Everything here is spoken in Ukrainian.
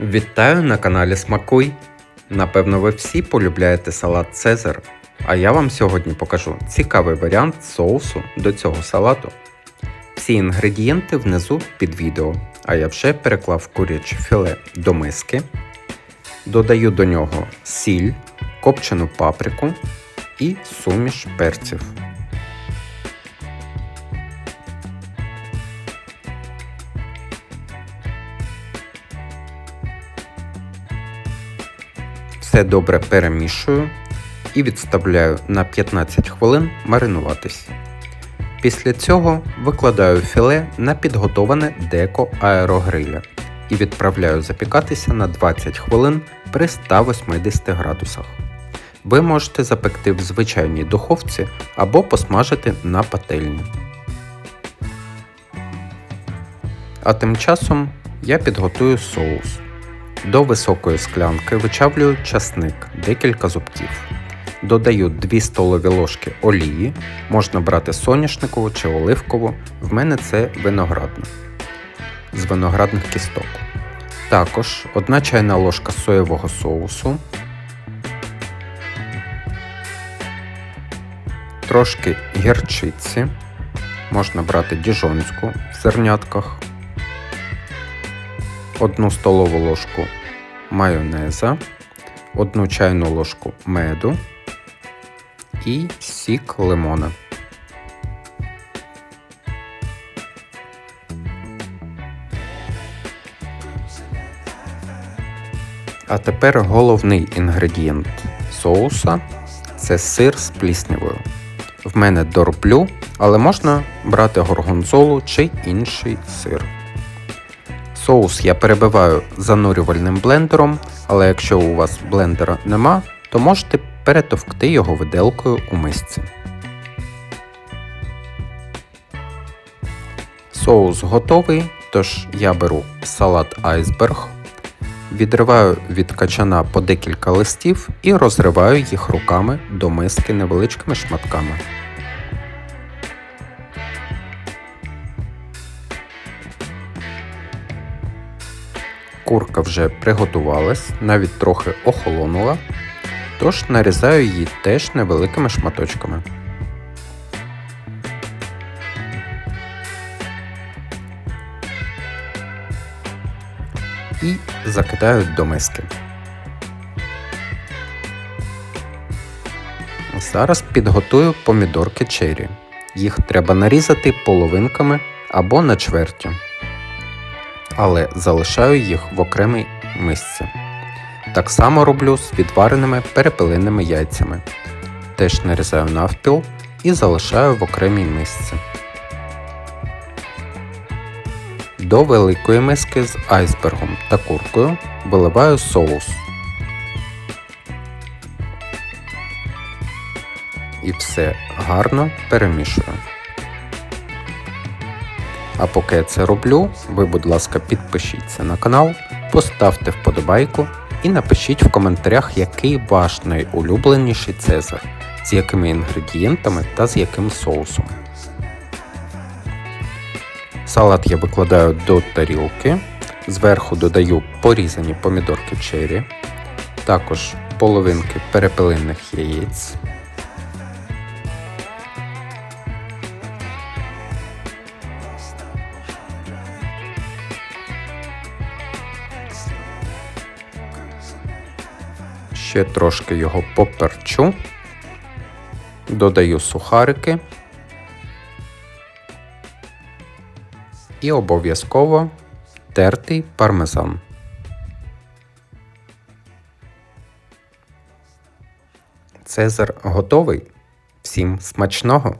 Вітаю на каналі Смакуй. Напевно, ви всі полюбляєте салат Цезар, а я вам сьогодні покажу цікавий варіант соусу до цього салату. Всі інгредієнти внизу під відео, а я вже переклав куряче філе до миски. Додаю до нього сіль, копчену паприку і суміш перців. Все добре перемішую і відставляю на 15 хвилин маринуватись. Після цього викладаю філе на підготоване деко аерогриля і відправляю запікатися на 20 хвилин при 180 градусах. Ви можете запекти в звичайній духовці або посмажити на пательні. А тим часом я підготую соус. До високої склянки вичавлюю часник декілька зубків. Додаю 2 столові ложки олії, можна брати соняшникову чи оливкову, в мене це виноградна з виноградних кісток. Також 1 чайна ложка соєвого соусу, трошки гірчиці, можна брати діжонську в зернятках. 1 столову ложку майонеза, 1 чайну ложку меду і сік лимона. А тепер головний інгредієнт соуса це сир з пліснявою. В мене дорблю, але можна брати горгонзолу чи інший сир. Соус я перебиваю занурювальним блендером, але якщо у вас блендера нема, то можете перетовкти його виделкою у мисці. Соус готовий, тож я беру салат айсберг, відриваю від качана по декілька листів і розриваю їх руками до миски невеличкими шматками. Курка вже приготувалась, навіть трохи охолонула, тож нарізаю її теж невеликими шматочками. І закидаю до миски. Зараз підготую помідорки черрі. Їх треба нарізати половинками або на чверті але залишаю їх в окремій мисці. Так само роблю з відвареними перепелиними яйцями. Теж нарізаю навпіл і залишаю в окремій мисці. До великої миски з айсбергом та куркою виливаю соус. І все гарно перемішую. А поки я це роблю, ви, будь ласка, підпишіться на канал, поставте вподобайку і напишіть в коментарях, який ваш найулюбленіший цезар, з якими інгредієнтами та з яким соусом. Салат я викладаю до тарілки, зверху додаю порізані помідорки черрі, також половинки перепелиних яєць. Ще трошки його поперчу, додаю сухарики і обов'язково тертий пармезан. Цезар готовий. Всім смачного!